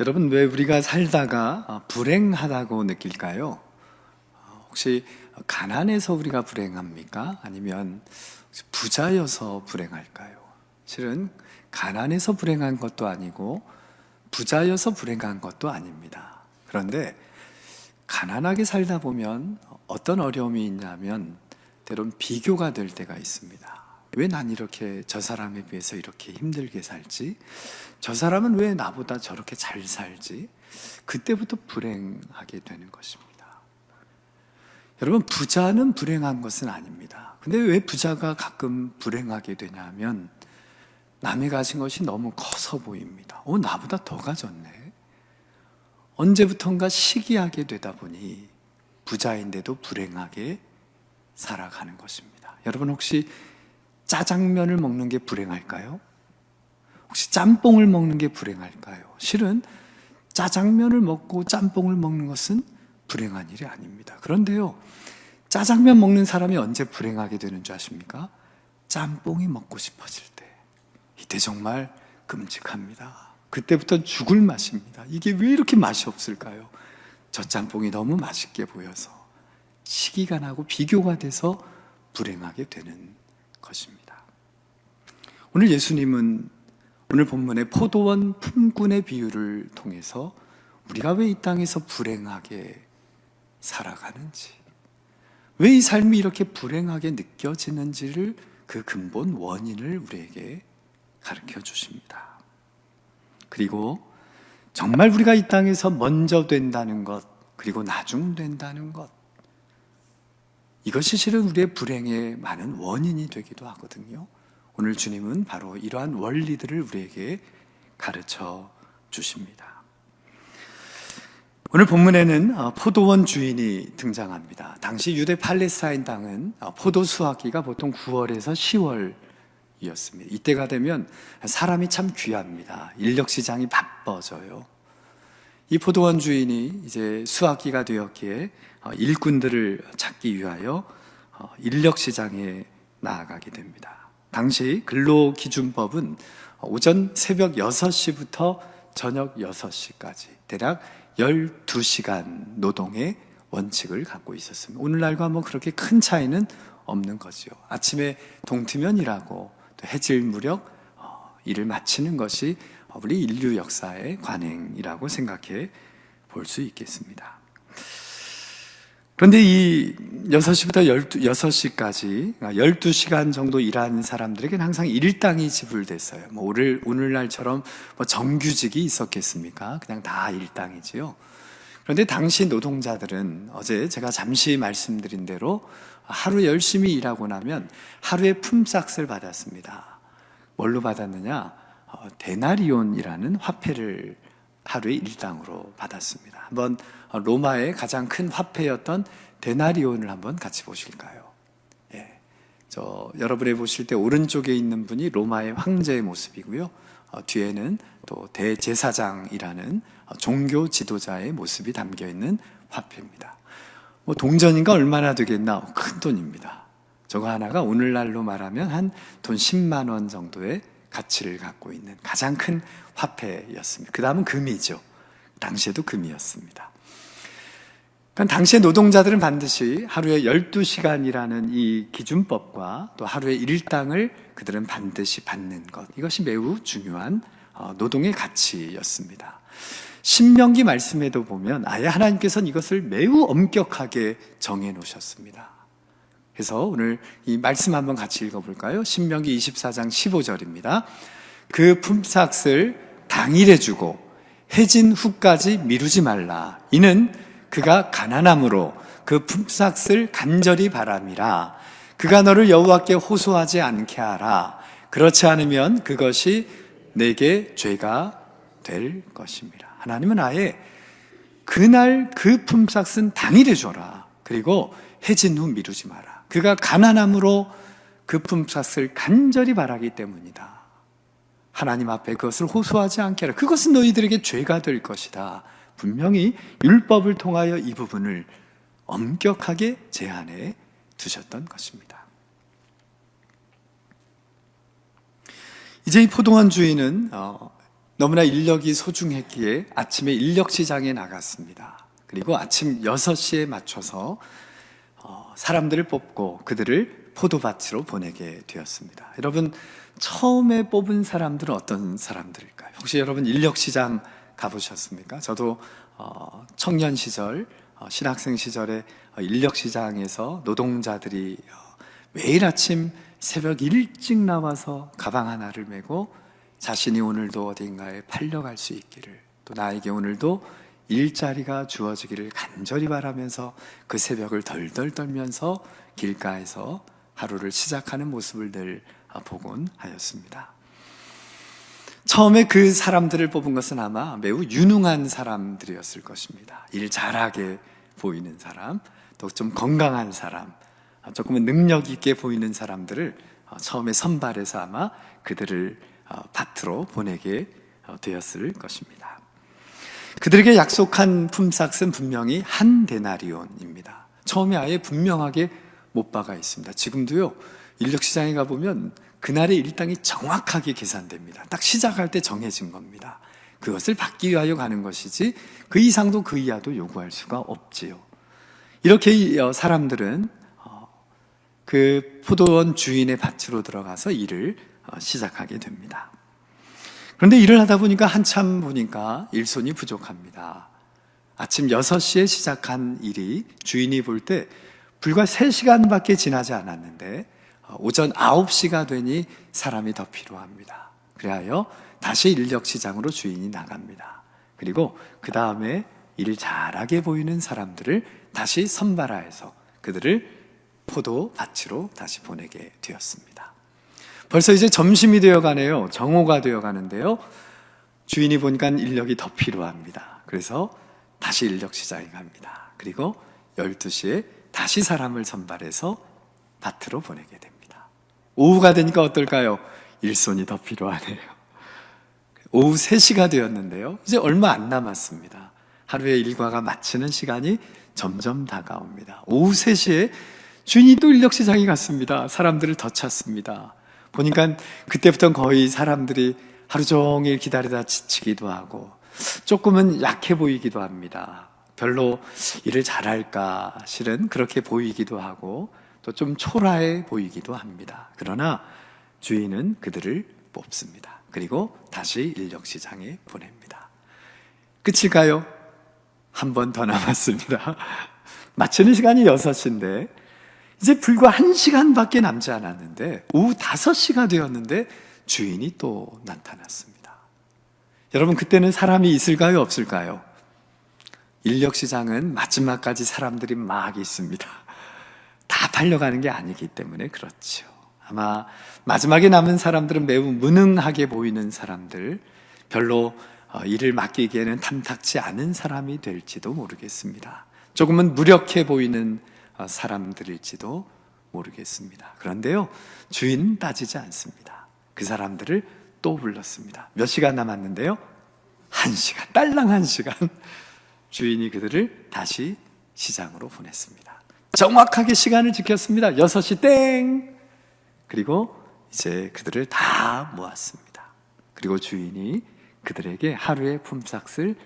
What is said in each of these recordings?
여러분 왜 우리가 살다가 어, 불행하다고 느낄까요? 어, 혹시 가난해서 우리가 불행합니까? 아니면 부자여서 불행할까요? 실은 가난해서 불행한 것도 아니고 부자여서 불행한 것도 아닙니다. 그런데 가난하게 살다 보면 어떤 어려움이 있냐면 때론 비교가 될 때가 있습니다. 왜 난 이렇게 저 사람에 비해서 이렇게 힘들게 살지? 저 사람은 왜 나보다 저렇게 잘 살지? 그때부터 불행하게 되는 것입니다. 여러분, 부자는 불행한 것은 아닙니다. 근데 왜 부자가 가끔 불행하게 되냐면 남이 가진 것이 너무 커서 보입니다. 어, 나보다 더 가졌네. 언제부턴가 시기하게 되다 보니 부자인데도 불행하게 살아가는 것입니다. 여러분 혹시 짜장면을 먹는 게 불행할까요? 혹시 짬뽕을 먹는 게 불행할까요? 실은 짜장면을 먹고 짬뽕을 먹는 것은 불행한 일이 아닙니다. 그런데요, 짜장면 먹는 사람이 언제 불행하게 되는 줄 아십니까? 짬뽕이 먹고 싶어질 때. 이때 정말 끔찍합니다. 그때부터 죽을 맛입니다. 이게 왜 이렇게 맛이 없을까요? 저 짬뽕이 너무 맛있게 보여서 시기가 나고 비교가 돼서 불행하게 되는 것입니다. 오늘 예수님은 오늘 본문의 포도원 품꾼의 비유를 통해서 우리가 왜 이 땅에서 불행하게 살아가는지, 왜 이 삶이 이렇게 불행하게 느껴지는지를 그 근본 원인을 우리에게 가르쳐 주십니다. 그리고 정말 우리가 이 땅에서 먼저 된다는 것, 그리고 나중 된다는 것, 이것이 실은 우리의 불행의 많은 원인이 되기도 하거든요. 오늘 주님은 바로 이러한 원리들을 우리에게 가르쳐 주십니다. 오늘 본문에는 어, 포도원 주인이 등장합니다. 당시 유대 팔레스타인 땅은 어, 포도 수확기가 보통 9월에서 10월 이었습니다. 이때가 되면 사람이 참 귀합니다. 인력 시장이 바빠져요. 이 포도원 주인이 이제 수확기가 되었기에 어, 일꾼들을 찾기 위하여 인력 시장에 나아가게 됩니다. 당시 근로 기준법은 오전 새벽 6시부터 저녁 6시까지 대략 12시간 노동의 원칙을 갖고 있었습니다. 오늘날과 뭐 그렇게 큰 차이는 없는 거죠. 아침에 동트면 일하고 또 해질 무렵 어, 일을 마치는 것이 우리 인류 역사의 관행이라고 생각해 볼 수 있겠습니다. 그런데 이 6시부터 12, 6시까지 12시간 정도 일하는 사람들에게는 항상 일당이 지불됐어요. 뭐 오늘, 오늘날처럼 뭐 정규직이 있었겠습니까? 그냥 다 일당이지요. 그런데 당시 노동자들은 어제 제가 잠시 말씀드린 대로 하루 열심히 일하고 나면 하루에 품삯을 받았습니다. 뭘로 받았느냐? 어, 데나리온이라는 화폐를 하루에 일당으로 받았습니다. 한번 로마의 가장 큰 화폐였던 데나리온을 한번 같이 보실까요? 예. 저 여러분이 보실 때 오른쪽에 있는 분이 로마의 황제의 모습이고요. 어, 뒤에는 또 대제사장이라는 어, 종교 지도자의 모습이 담겨 있는 화폐입니다. 뭐 동전인가 얼마나 되겠나? 큰 돈입니다. 저거 하나가 오늘날로 말하면 한 돈 10만 원 정도의 가치를 갖고 있는 가장 큰 화폐였습니다. 그 다음은 금이죠. 당시에도 금이었습니다. 그러니까 당시의 노동자들은 반드시 하루에 12시간이라는 이 기준법과 또 하루에 일당을 그들은 반드시 받는 것. 이것이 매우 중요한 어, 노동의 가치였습니다. 신명기 말씀에도 보면 아예 하나님께서는 이것을 매우 엄격하게 정해 놓으셨습니다. 그래서 오늘 이 말씀 한번 같이 읽어볼까요? 신명기 24장 15절입니다. 그 품삯을 당일에 주고 해진 후까지 미루지 말라. 이는 그가 가난함으로 그 품삯을 간절히 바람이라. 그가 너를 여호와께 호소하지 않게 하라. 그렇지 않으면 그것이 내게 죄가 될 것입니다. 하나님은 아예 그날 그 품삯은 당일에 줘라. 그리고 해진 후 미루지 마라. 그가 가난함으로 그 품삯을 간절히 바라기 때문이다. 하나님 앞에 그것을 호소하지 않게 하라. 그것은 너희들에게 죄가 될 것이다. 분명히 율법을 통하여 이 부분을 엄격하게 제한해 두셨던 것입니다. 이제 이 포도원 주인은 어, 너무나 인력이 소중했기에 아침에 인력 시장에 나갔습니다. 그리고 아침 6시에 맞춰서 어, 사람들을 뽑고 그들을 포도밭으로 보내게 되었습니다. 여러분, 처음에 뽑은 사람들은 어떤 사람들일까요? 혹시 여러분 인력 시장 가보셨습니까? 저도 어, 청년 시절, 어, 신학생 시절에 어, 인력 시장에서 노동자들이 어, 매일 아침 새벽 일찍 나와서 가방 하나를 메고 자신이 오늘도 어딘가에 팔려갈 수 있기를 또 나에게 오늘도 일자리가 주어지기를 간절히 바라면서 그 새벽을 덜덜 떨면서 길가에서 하루를 시작하는 모습을 늘 보곤 하였습니다. 처음에 그 사람들을 뽑은 것은 아마 매우 유능한 사람들이었을 것입니다. 일 잘하게 보이는 사람, 또 좀 건강한 사람, 조금은 능력 있게 보이는 사람들을 어, 처음에 선발해서 아마 그들을 어, 밭으로 보내게 어, 되었을 것입니다. 그들에게 약속한 품삯은 분명히 한 데나리온입니다. 처음에 아예 분명하게 못 박아 있습니다. 지금도요, 인력 시장에 가보면 그날의 일당이 정확하게 계산됩니다. 딱 시작할 때 정해진 겁니다. 그것을 받기 위하여 가는 것이지 그 이상도 그 이하도 요구할 수가 없지요. 이렇게 어, 사람들은 어, 그 포도원 주인의 밭으로 들어가서 일을 어, 시작하게 됩니다. 그런데 일을 하다 보니까 한참 보니까 일손이 부족합니다. 아침 6시에 시작한 일이 주인이 볼 때 불과 3시간밖에 지나지 않았는데 오전 9시가 되니 사람이 더 필요합니다. 그래하여 다시 인력 시장으로 주인이 나갑니다. 그리고 그 다음에 일 잘하게 보이는 사람들을 다시 선발하여서 그들을 포도 밭으로 다시 보내게 되었습니다. 벌써 이제 점심이 되어 가네요. 정오가 되어 가는데요. 주인이 보니까 인력이 더 필요합니다. 그래서 다시 인력 시장에 갑니다. 그리고 12시에 다시 사람을 선발해서 밭으로 보내게 됩니다. 오후가 되니까 어떨까요? 일손이 더 필요하네요. 오후 3시가 되었는데요. 이제 얼마 안 남았습니다. 하루의 일과가 마치는 시간이 점점 다가옵니다. 오후 3시에 주인이 또 인력 시장에 갔습니다. 사람들을 더 찾습니다. 보니까 그때부터 거의 사람들이 하루 종일 기다리다 지치기도 하고 조금은 약해 보이기도 합니다. 별로 일을 잘할까 실은 그렇게 보이기도 하고 또 좀 초라해 보이기도 합니다. 그러나 주인은 그들을 뽑습니다. 그리고 다시 인력 시장에 보냅니다. 끝일까요? 한 번 더 남았습니다. 마치는 시간이 6시인데 이제 불과 1시간밖에 남지 않았는데 오후 5시가 되었는데 주인이 또 나타났습니다. 여러분 그때는 사람이 있을까요? 없을까요? 인력 시장은 마지막까지 사람들이 막 있습니다. 다 팔려가는 게 아니기 때문에 그렇죠. 아마 마지막에 남은 사람들은 매우 무능하게 보이는 사람들, 별로 어, 일을 맡기기에는 탐탁치 않은 사람이 될지도 모르겠습니다. 조금은 무력해 보이는 어, 사람들일지도 모르겠습니다. 그런데요, 주인 따지지 않습니다. 그 사람들을 또 불렀습니다. 몇 시간 남았는데요? 한 시간, 딸랑 한 시간. 주인이 그들을 다시 시장으로 보냈습니다. 정확하게 시간을 지켰습니다. 6시 땡! 그리고 이제 그들을 다 모았습니다. 그리고 주인이 그들에게 하루의 품삯을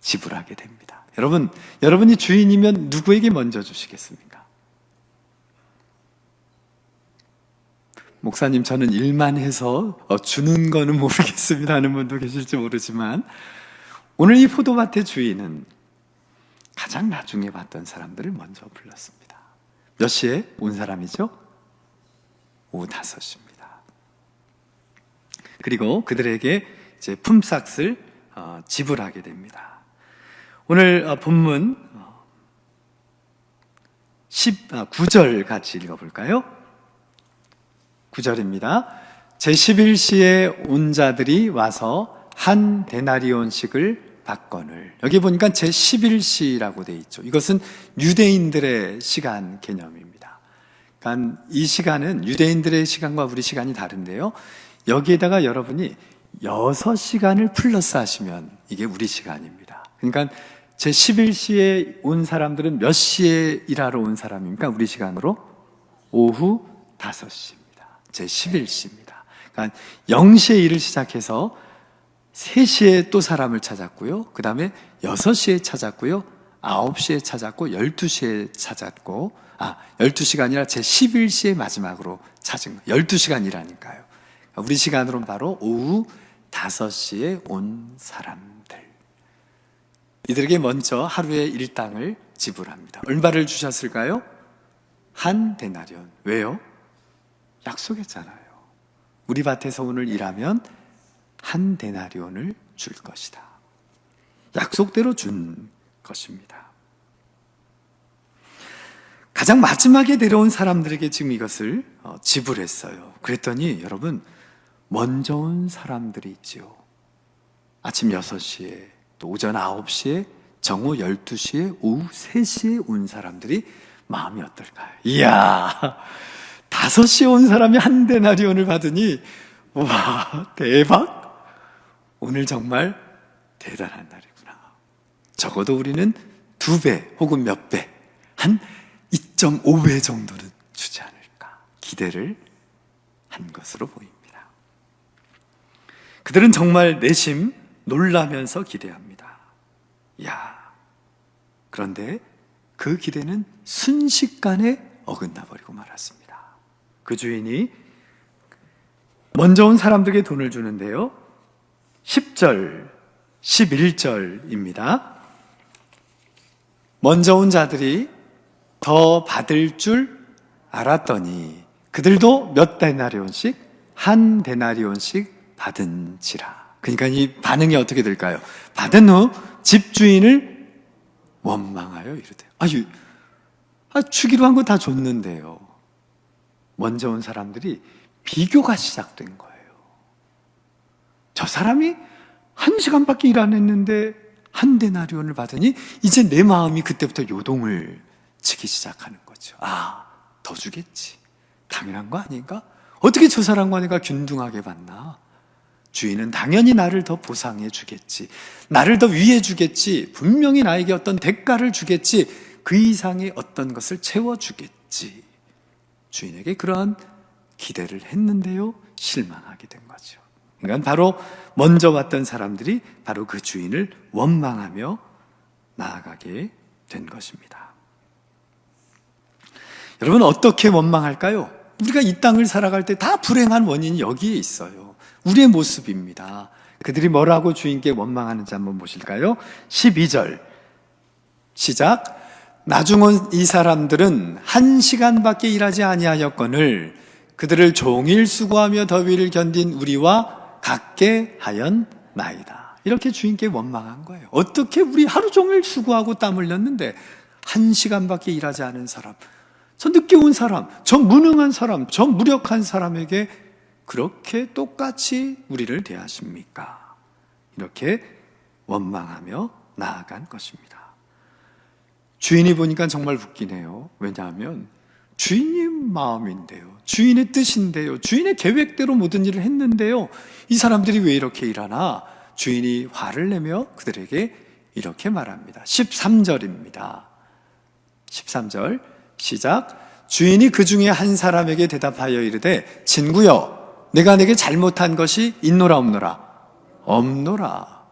지불하게 됩니다. 여러분, 여러분이 주인이면 누구에게 먼저 주시겠습니까? 목사님, 저는 일만 해서 어, 주는 거는 모르겠습니다 하는 분도 계실지 모르지만 오늘 이 포도밭의 주인은 가장 나중에 봤던 사람들을 먼저 불렀습니다. 몇 시에 온 사람이죠? 오후 5시입니다. 그리고 그들에게 이제 품삯을 어, 지불하게 됩니다. 오늘 어, 본문 19절 아, 같이 읽어볼까요? 9절입니다. 제11시에 온 자들이 와서 한 데나리온씩을 받건을 여기 보니까 제11시라고 돼 있죠. 이것은 유대인들의 시간 개념입니다. 그러니까 이 시간은 유대인들의 시간과 우리 시간이 다른데요. 여기에다가 여러분이 6시간을 플러스 하시면 이게 우리 시간입니다. 그러니까 제 11시에 온 사람들은 몇 시에 일하러 온 사람입니까? 우리 시간으로? 오후 5시입니다. 제 11시입니다. 그러니까 0시에 일을 시작해서 3시에 또 사람을 찾았고요. 그 다음에 6시에 찾았고요. 9시에 찾았고, 12시에 찾았고, 아, 12시가 아니라 제 11시에 마지막으로 찾은 거. 12시간이라니까요. 우리 시간으로는 바로 오후 5시에 온 사람들. 이들에게 먼저 하루의 일당을 지불합니다. 얼마를 주셨을까요? 한 데나리온. 왜요? 약속했잖아요. 우리 밭에서 오늘 일하면 한 데나리온을 줄 것이다. 약속대로 준 것입니다. 가장 마지막에 내려온 사람들에게 지금 이것을 어, 지불했어요. 그랬더니 여러분, 먼저 온 사람들이 있지요. 아침 6시에, 또 오전 9시에, 정오 12시에, 오후 3시에 온 사람들이 마음이 어떨까요? 이야, 5시에 온 사람이 한 데나리온을 받으니, 와, 대박! 오늘 정말 대단한 날이구나. 적어도 우리는 두 배 혹은 몇 배, 한 2.5배 정도는 주지 않을까 기대를 한 것으로 보입니다. 그들은 정말 내심 놀라면서 기대합니다. 야 그런데 그 기대는 순식간에 어긋나 버리고 말았습니다. 그 주인이 먼저 온 사람들에게 돈을 주는데요. 10절, 11절입니다. 먼저 온 자들이 더 받을 줄 알았더니 그들도 몇 데나리온씩 한 데나리온씩 받은지라. 그러니까 이 반응이 어떻게 될까요? 받은 후 집주인을 원망하여 이르되 아유 아, 주기로 한 거 다 줬는데요. 먼저 온 사람들이 비교가 시작된 거예요. 저 사람이 한 시간밖에 일 안 했는데 한 데나리온을 받으니 이제 내 마음이 그때부터 요동을 치기 시작하는 거죠. 아, 더 주겠지. 당연한 거 아닌가? 어떻게 저 사람과 내가 균등하게 받나? 주인은 당연히 나를 더 보상해 주겠지. 나를 더 위해 주겠지. 분명히 나에게 어떤 대가를 주겠지. 그 이상의 어떤 것을 채워 주겠지. 주인에게 그러한 기대를 했는데요. 실망하게 된 거죠. 그러니까 바로 먼저 왔던 사람들이 바로 그 주인을 원망하며 나아가게 된 것입니다. 여러분 어떻게 원망할까요? 우리가 이 땅을 살아갈 때 다 불행한 원인이 여기에 있어요. 우리의 모습입니다. 그들이 뭐라고 주인께 원망하는지 한번 보실까요? 12절 시작 나중 온이 사람들은 한 시간밖에 일하지 아니하였거늘 그들을 종일 수고하며 더위를 견딘 우리와 같게 하였나이다. 이렇게 주인께 원망한 거예요. 어떻게 우리 하루 종일 수고하고 땀 흘렸는데 한 시간밖에 일하지 않은 사람, 저 늦게 온 사람, 저 무능한 사람, 저 무력한 사람에게 그렇게 똑같이 우리를 대하십니까? 이렇게 원망하며 나아간 것입니다. 주인이 보니까 정말 웃기네요. 왜냐하면 주인의 마음인데요. 주인의 뜻인데요. 주인의 계획대로 모든 일을 했는데요. 이 사람들이 왜 이렇게 일하나? 주인이 화를 내며 그들에게 이렇게 말합니다. 13절입니다. 13절 시작. 주인이 그 중에 한 사람에게 대답하여 이르되 친구여 내가 내게 잘못한 것이 있노라 없노라 없노라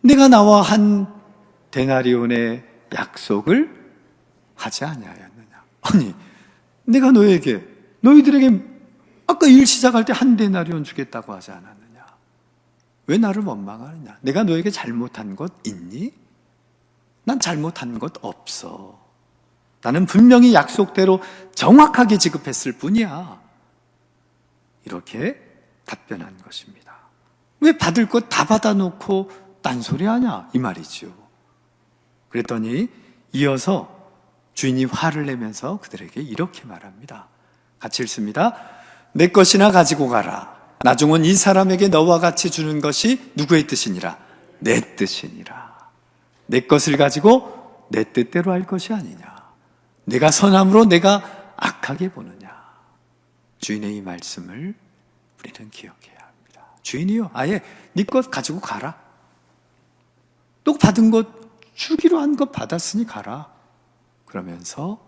내가 나와 한 데나리온의 약속을 하지 아니하였느냐 아니 내가 너에게 너희들에게 아까 일 시작할 때 한 데나리온 주겠다고 하지 않았느냐 왜 나를 원망하느냐 내가 너에게 잘못한 것 있니? 난 잘못한 것 없어 나는 분명히 약속대로 정확하게 지급했을 뿐이야. 이렇게 답변한 것입니다. 왜 받을 것 다 받아놓고 딴소리 하냐? 이 말이지요. 그랬더니 이어서 주인이 화를 내면서 그들에게 이렇게 말합니다. 같이 읽습니다. 내 것이나 가지고 가라. 나중은 이 사람에게 너와 같이 주는 것이 누구의 뜻이니라? 내 뜻이니라. 내 것을 가지고 내 뜻대로 할 것이 아니냐. 내가 선함으로 내가 악하게 보느냐. 주인의 이 말씀을 우리는 기억해야 합니다. 주인이요, 아예 네 것 가지고 가라. 또 받은 것 주기로 한 것 받았으니 가라. 그러면서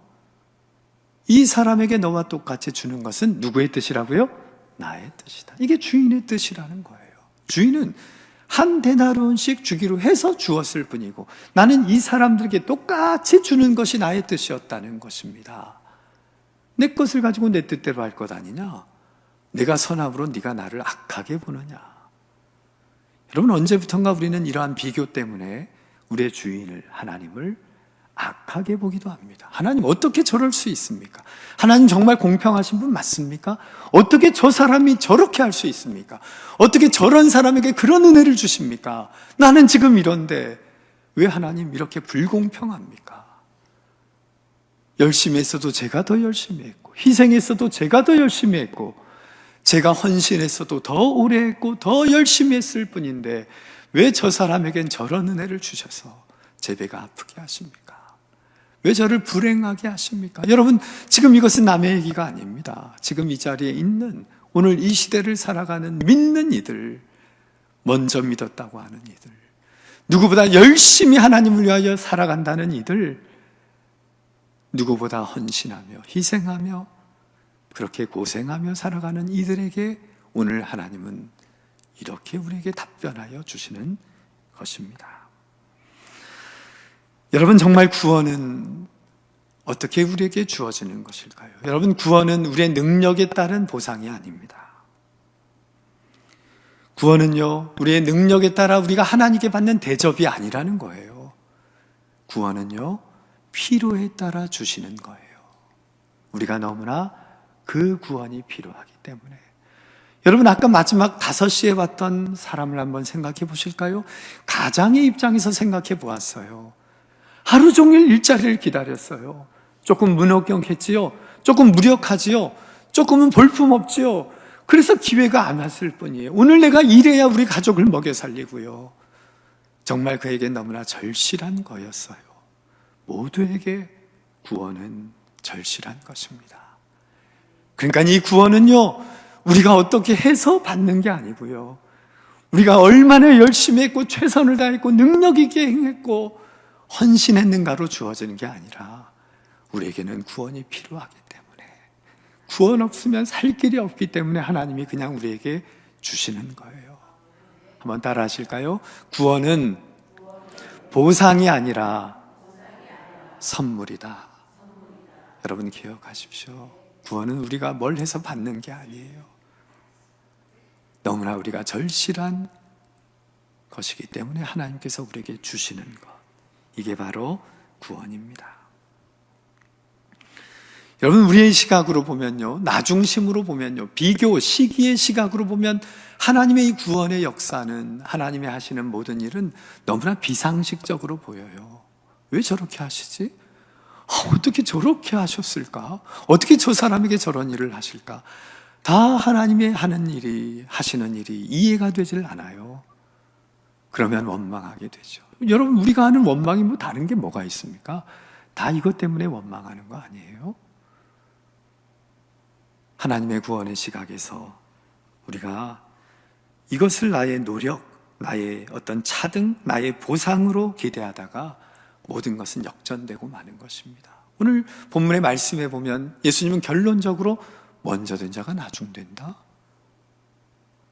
이 사람에게 너와 똑같이 주는 것은 누구의 뜻이라고요? 나의 뜻이다. 이게 주인의 뜻이라는 거예요. 주인은 한 데나리온씩 주기로 해서 주었을 뿐이고 나는 이 사람들에게 똑같이 주는 것이 나의 뜻이었다는 것입니다. 내 것을 가지고 내 뜻대로 할 것 아니냐? 내가 선함으로 네가 나를 악하게 보느냐? 여러분 언제부턴가 우리는 이러한 비교 때문에 우리의 주인을 하나님을 악하게 보기도 합니다. 하나님 어떻게 저럴 수 있습니까? 하나님 정말 공평하신 분 맞습니까? 어떻게 저 사람이 저렇게 할 수 있습니까? 어떻게 저런 사람에게 그런 은혜를 주십니까? 나는 지금 이런데 왜 하나님 이렇게 불공평합니까? 열심히 했어도 제가 더 열심히 했고 희생했어도 제가 더 열심히 했고 제가 헌신했어도 더 오래 했고 더 열심히 했을 뿐인데 왜 저 사람에겐 저런 은혜를 주셔서 제 배가 아프게 하십니까? 왜 저를 불행하게 하십니까? 여러분, 지금 이것은 남의 얘기가 아닙니다. 지금 이 자리에 있는 오늘 이 시대를 살아가는 믿는 이들, 먼저 믿었다고 하는 이들, 누구보다 열심히 하나님을 위하여 살아간다는 이들, 누구보다 헌신하며 희생하며 그렇게 고생하며 살아가는 이들에게 오늘 하나님은 이렇게 우리에게 답변하여 주시는 것입니다. 여러분 정말 구원은 어떻게 우리에게 주어지는 것일까요? 여러분 구원은 우리의 능력에 따른 보상이 아닙니다. 구원은요, 우리의 능력에 따라 우리가 하나님께 받는 대접이 아니라는 거예요. 구원은요, 필요에 따라 주시는 거예요. 우리가 너무나 그 구원이 필요하기 때문에. 여러분, 아까 마지막 5시에 왔던 사람을 한번 생각해 보실까요? 가장의 입장에서 생각해 보았어요. 하루 종일 일자리를 기다렸어요. 조금 문혹경했지요. 조금 무력하지요. 조금은 볼품없지요. 그래서 기회가 안 왔을 뿐이에요. 오늘 내가 일해야 우리 가족을 먹여 살리고요. 정말 그에게 너무나 절실한 거였어요. 모두에게 구원은 절실한 것입니다. 그러니까 이 구원은요, 우리가 어떻게 해서 받는 게 아니고요. 우리가 얼마나 열심히 했고, 최선을 다했고, 능력 있게 행했고, 헌신했는가로 주어지는 게 아니라 우리에게는 구원이 필요하기 때문에 구원 없으면 살 길이 없기 때문에 하나님이 그냥 우리에게 주시는 거예요. 한번 따라 하실까요? 구원은 보상이 아니라 선물이다. 여러분 기억하십시오. 구원은 우리가 뭘 해서 받는 게 아니에요. 너무나 우리가 절실한 것이기 때문에 하나님께서 우리에게 주시는 것. 이게 바로 구원입니다. 여러분, 우리의 시각으로 보면요, 나중심으로 보면요, 비교, 시기의 시각으로 보면 하나님의 이 구원의 역사는 하나님의 하시는 모든 일은 너무나 비상식적으로 보여요. 왜 저렇게 하시지? 아, 어떻게 저렇게 하셨을까? 어떻게 저 사람에게 저런 일을 하실까? 다 하나님의 하는 일이, 하시는 일이 이해가 되질 않아요. 그러면 원망하게 되죠. 여러분, 우리가 하는 원망이 뭐 다른 게 뭐가 있습니까? 다 이것 때문에 원망하는 거 아니에요? 하나님의 구원의 시각에서 우리가 이것을 나의 노력, 나의 어떤 차등, 나의 보상으로 기대하다가 모든 것은 역전되고 마는 것입니다. 오늘 본문의 말씀에 보면 예수님은 결론적으로 먼저 된 자가 나중 된다.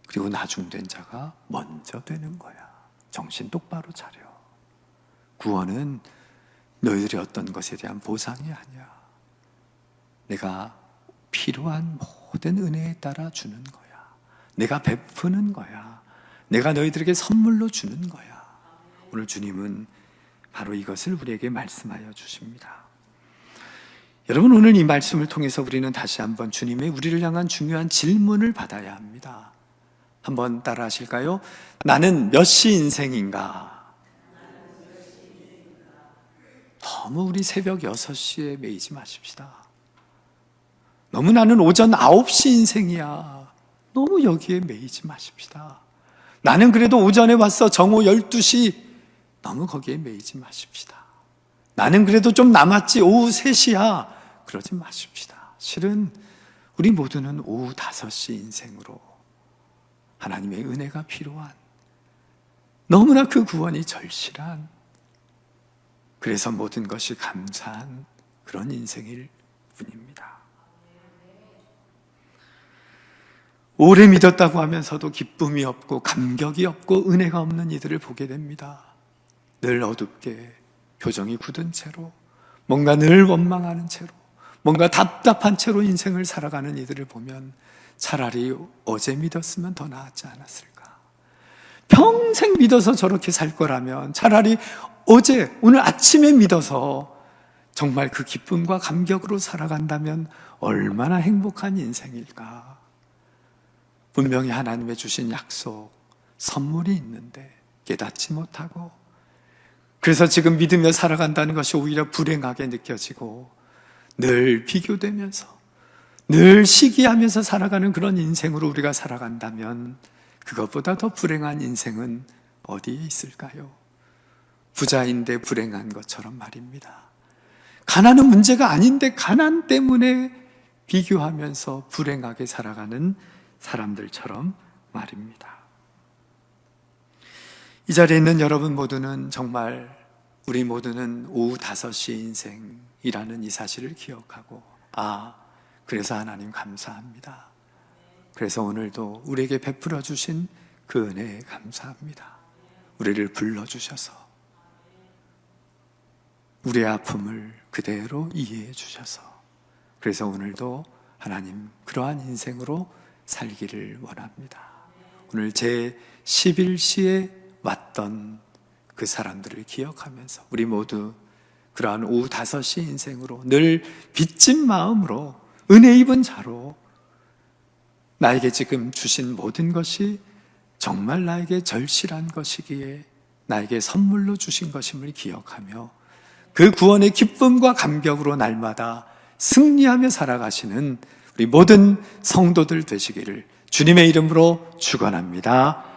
그리고 나중 된 자가 먼저 되는 거야. 정신 똑바로 차려. 구원은 너희들이 어떤 것에 대한 보상이 아니야. 내가 필요한 모든 은혜에 따라 주는 거야. 내가 베푸는 거야. 내가 너희들에게 선물로 주는 거야. 오늘 주님은 바로 이것을 우리에게 말씀하여 주십니다. 여러분, 오늘 이 말씀을 통해서 우리는 다시 한번 주님의 우리를 향한 중요한 질문을 받아야 합니다. 한번 따라 하실까요? 나는 몇 시 인생인가? 너무 우리 새벽 6시에 매이지 마십시다. 너무 나는 오전 9시 인생이야. 너무 여기에 매이지 마십시다. 나는 그래도 오전에 왔어. 정오 12시. 너무 거기에 매이지 마십시다. 나는 그래도 좀 남았지. 오후 3시야. 그러지 마십시다. 실은 우리 모두는 오후 5시 인생으로 하나님의 은혜가 필요한 너무나 그 구원이 절실한 그래서 모든 것이 감사한 그런 인생일 뿐입니다. 오래 믿었다고 하면서도 기쁨이 없고 감격이 없고 은혜가 없는 이들을 보게 됩니다. 늘 어둡게 표정이 굳은 채로 뭔가 늘 원망하는 채로 뭔가 답답한 채로 인생을 살아가는 이들을 보면 차라리 어제 믿었으면 더 나았지 않았을까. 평생 믿어서 저렇게 살 거라면 차라리 어제, 오늘 아침에 믿어서 정말 그 기쁨과 감격으로 살아간다면 얼마나 행복한 인생일까. 분명히 하나님의 주신 약속, 선물이 있는데 깨닫지 못하고 그래서 지금 믿으며 살아간다는 것이 오히려 불행하게 느껴지고 늘 비교되면서 늘 시기하면서 살아가는 그런 인생으로 우리가 살아간다면 그것보다 더 불행한 인생은 어디에 있을까요? 부자인데 불행한 것처럼 말입니다. 가난은 문제가 아닌데 가난 때문에 비교하면서 불행하게 살아가는 사람들처럼 말입니다. 이 자리에 있는 여러분 모두는 정말 우리 모두는 오후 5시 인생이라는 이 사실을 기억하고 아, 그래서 하나님 감사합니다. 그래서 오늘도 우리에게 베풀어 주신 그 은혜에 감사합니다. 우리를 불러 주셔서 우리의 아픔을 그대로 이해해 주셔서 그래서 오늘도 하나님 그러한 인생으로 살기를 원합니다. 오늘 제 11시에 왔던 그 사람들을 기억하면서 우리 모두 그러한 오후 5시 인생으로 늘 빚진 마음으로 은혜 입은 자로 나에게 지금 주신 모든 것이 정말 나에게 절실한 것이기에 나에게 선물로 주신 것임을 기억하며 그 구원의 기쁨과 감격으로 날마다 승리하며 살아가시는 우리 모든 성도들 되시기를 주님의 이름으로 축원합니다.